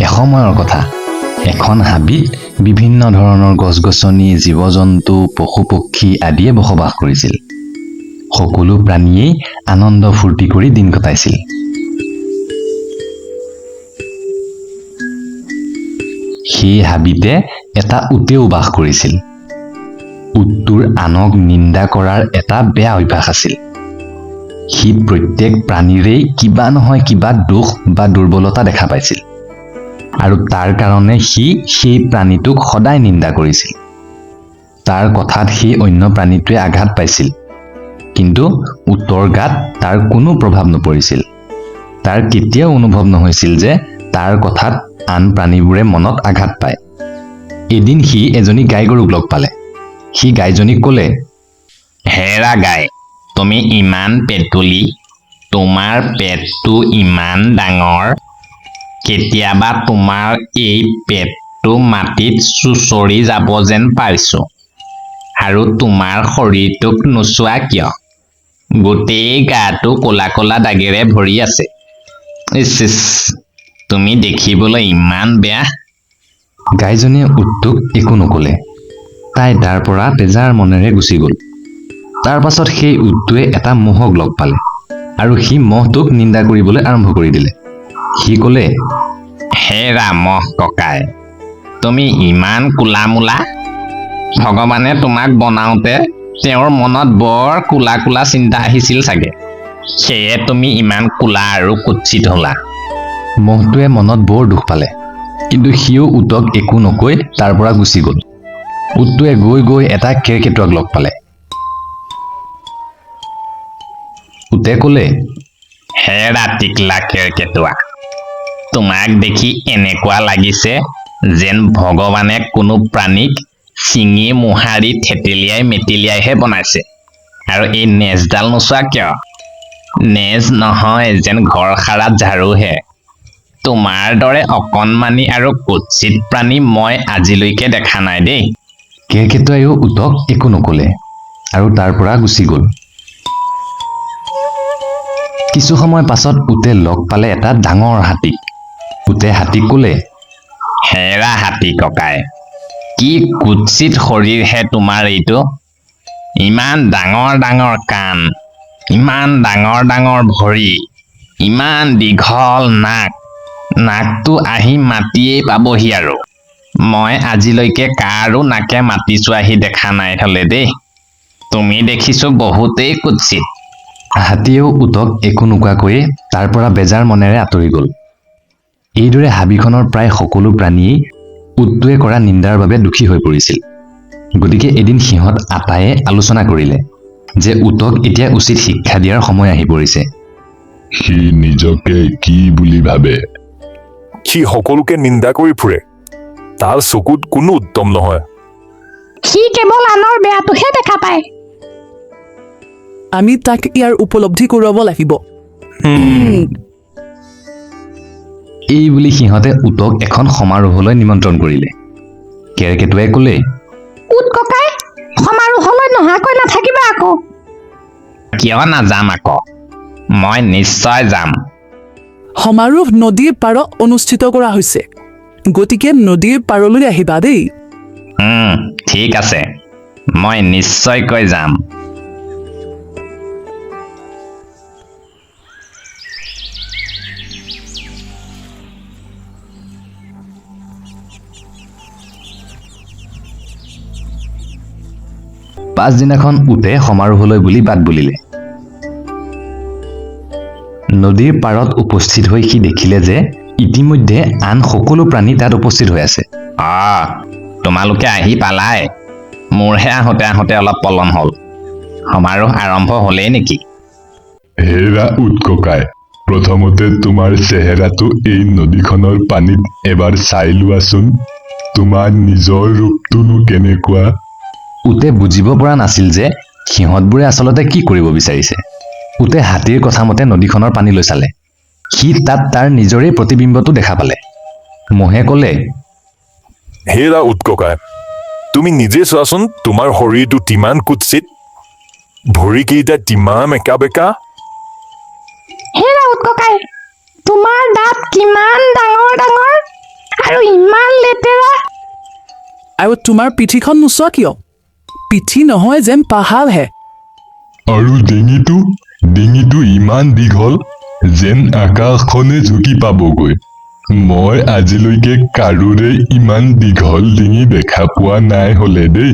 এসময়ৰ কথা। এখন হাবিত বিভিন্ন ধৰণৰ গছ গছনি জীৱ জন্তু পশু পক্ষী আদিয়ে বসবাস কৰিছিল। সকলো প্ৰাণীয়েই আনন্দ ফূৰ্তি কৰি দিন কটাইছিল। সেই হাবিতে এটা উটেও বাস কৰিছিল। উটটোৰ আনক নিন্দা কৰাৰ এটা বেয়া অভ্যাস আছিল। সি প্ৰত্যেক প্ৰাণীৰেই কিবা নহয় কিবা দোষ বা দুৰ্বলতা দেখা পাইছিল। আৰু তাৰ কাৰণে সি সেই প্ৰাণীটোক সদায় নিন্দা কৰিছিল। তাৰ কথাত সেই অন্য প্ৰাণীটোৱে আঘাত পাইছিল। কিন্তু উটৰ গাত তাৰ কোনো প্ৰভাৱ নপৰিছিল। তাৰ কেতিয়াও অনুভৱ নহৈছিল যে তাৰ কথাত আন প্ৰাণীবোৰে মনত আঘাত পায়। এদিন সি এজনী গাই গৰুক লগ পালে। সি গাইজনীক ক'লে হেৰা গাই তুমি ইমান পেটুলি, তোমাৰ পেটটো ইমান ডাঙৰ। কেতিয়াবা তোমাৰ এই পেটটো মাটিত চুচৰি যাব যেন পাইছোঁ আৰু তোমাৰ শৰীৰটোক নোচোৱা কিয়? গোটেই গাটো ক'লা ক'লা দাগেৰে ভৰি আছে। ইচ ইচ তুমি দেখিবলৈ ইমান বেয়া। গাইজনীয়ে উটটোক একো নকলে। তাই তাৰ পৰা তেজাৰ মনেৰে গুচি গ'ল। তাৰ পাছত সেই উটটোৱে এটা মহক লগ পালে আৰু সি মহটোক নিন্দা কৰিবলৈ আৰম্ভ কৰি দিলে। সি ক'লে হে ৰামহ ককাই তুমি ইমান কোলা মোলা ভগৱানে তোমাক বনাওঁতে তেওঁৰ মনত বৰ কোলা কোলা চিন্তা আহিছিল চাগে। সেয়ে তুমি ইমান কোলা আৰু কুৎসিত হ'লা। মহটোৱে মনত বৰ দুখ পালে কিন্তু সিও উটক একো নকৈ তাৰ পৰা গুচি গ'ল। উটটোৱে গৈ গৈ এটা কেৰ্কেটুৱাক লগ পালে। উটে ক'লে হে ৰাতিকলা কেৰ্কেটুৱা তোমাক দেখি এনেকুৱা লাগিছে যেন ভগৱানে কোনো প্ৰাণীক চিঙি মোহাৰি থেতেলিয়াই মেটেলিয়াইহে বনাইছে। আৰু এই নেজডাল নোচোৱা কিয়? নেজ নহয় যেন ঘৰ সাৰাত ঝাৰুহে। তোমাৰ দৰে অকণমানি আৰু কুৎসিত প্ৰাণী মই আজিলৈকে দেখা নাই দেই। কেৰ্কেটুৱাইও উটক একো নকলে আৰু তাৰ পৰা গুচি গ'ল। কিছু সময় পাছত উটে লগ পালে এটা ডাঙৰ হাতীক উটে হাতীক ক'লে হেৰা হাতী ককাই কি কুৎসিত শৰীৰহে তোমাৰ এইটো? ইমান ডাঙৰ ডাঙৰ কাণ ইমান ডাঙৰ ডাঙৰ ভৰি ইমান দীঘল নাক নাকটো আহি মাতিয়েই পাবহি আৰু। মই আজিলৈকে কাৰো নাকে মাতিছো আহি দেখা নাই থলে দেই। তুমি দেখিছো বহুতেই কুৎসিত। হাতীয়েও উটক একো নোকোৱাকৈয়ে তাৰ পৰা বেজাৰ মনেৰে আঁতৰি গ'ল। এইদৰে হাবিখনৰ প্ৰায় সকলো প্ৰাণীয়েই উটটোৱে কৰা নিন্দাৰ বাবে দুখী হৈ পৰিছিল। গতিকে এদিন সিহঁত আটায়ে আলোচনা কৰিলে যে উটক এতিয়া উচিত শিক্ষা দিয়াৰ সময় আহি পৰিছে। সি নিজকে কি বুলি ভাবে? সি সকলোকে নিন্দা কৰি ফুৰে। তাৰ চকুত কোনো উত্তম নহয়। সি কেৱল আনৰ বেয়াটোহে দেখা পায়। আমি তাক ইয়াৰ উপলব্ধি কৰোৱাব লাগিব। এই বুলি সিহঁতে উটক এখন সমাৰোহলৈ নিমন্ত্ৰণ কৰিলে। কেৰ্কেটুৱাই ক'লে উট ককাই সমাৰোহলৈ নহাকৈ নাথাকিবা আকৌ। কিয় নাযাম আকৌ? মই নিশ্চয় যাম। সমাৰোহ নদীৰ পাৰত অনুষ্ঠিত কৰা হৈছে। গতিকে নদীৰ পাৰলৈ আহিবা দেই। ঠিক আছে। মই নিশ্চয়কৈ যাম। পাছদিনাখন উটে সমাৰোহলৈ বুলি বাট বুলিলে। নদীৰ পাৰত উপস্থিত হৈ সি দেখিলে যে ইতিমধ্যে আন সকলো প্ৰাণী তাত উপস্থিত হৈ আছে। অ তোমালোকে আহি পালাই। মোৰহে আহোঁতে আহোঁতে অলপ পলম হ'ল। সমাৰোহ আৰম্ভ হ'লেই নেকি? হেৰা উট ককাই প্ৰথমতে তোমাৰ চেহেৰাটো এই নদীখনৰ পানীত এবাৰ চাই লোৱাচোন। তোমাৰ নিজৰ ৰূপটোনো কেনেকুৱা? উটে বুজিব পৰা নাছিল যে সিহঁতবোৰে আচলতে কি কৰিব বিচাৰিছে। উটে হাতীৰ কথা মতে নদীখনৰ পানীলৈ চালে। সি তাত তাৰ নিজৰেই প্ৰতিবিম্বটো দেখা পালে। মহে ক'লে হেৰা উৎককাই তুমি নিজে চোৱাচোন তোমাৰ শৰীৰটো কিমান কুৎসিত। ভৰিকেইটা তিমান একা বেকা ককাই তোমাৰ দাঁত কিমান ডাঙৰ ডাঙৰ আৰু ইমান লেতেৰা। আৰু তোমাৰ পিঠিখন নোচোৱা কিয়? পিঠি নহয় যেন পাহাৰহে আৰু ডিঙিটো ডিঙিটো ইমান দীঘল যেন আকাশখনে ঝুঁকি পাবগৈ। মই আজিলৈকে কাৰোৰে ইমান দীঘল ডিঙি দেখা পোৱা নাই হলে দেই।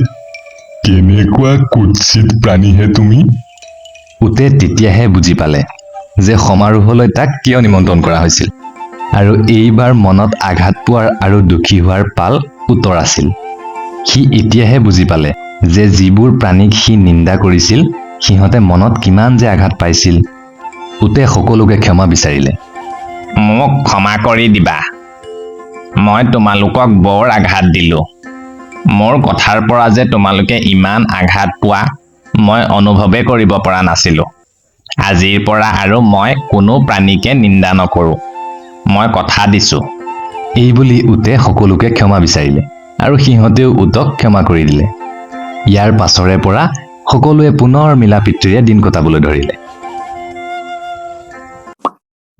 কেনেকুৱা কুৎসিত প্ৰাণীহে তুমি? উটে তেতিয়াহে বুজি পালে যে সমাৰোহলৈ তাক কিয় নিমন্ত্ৰণ কৰা হৈছিল। আৰু এইবাৰ মনত আঘাত পোৱাৰ আৰু দুখী হোৱাৰ পাল উত্তৰ আছিল। সি এতিয়াহে বুজি পালে যে যিবোৰ প্ৰাণীক সি নিন্দা কৰিছিল সিহঁতে মনত কিমান যে আঘাত পাইছিল। উটে সকলোকে ক্ষমা বিচাৰিলে। মোক ক্ষমা কৰি দিবা। মই তোমালোকক বৰ আঘাত দিলোঁ। মোৰ কথাৰ পৰা যে তোমালোকে ইমান আঘাত পোৱা মই অনুভৱে কৰিব পৰা নাছিলোঁ। আজিৰ পৰা আৰু মই কোনো প্ৰাণীকে নিন্দা নকৰোঁ। মই কথা দিছোঁ। এই বুলি উটে সকলোকে ক্ষমা বিচাৰিলে আৰু সিহঁতেও উটক ক্ষমা কৰি দিলে। ইয়াৰ পাছৰে পৰা সকলোৱে পুনৰ মিলা প্ৰীতিৰে দিন কটাবলৈ ধৰিলে।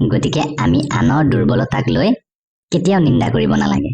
গতিকে আমি আনৰ দুৰ্বলতাক লৈ কেতিয়াও নিন্দা কৰিব নালাগে।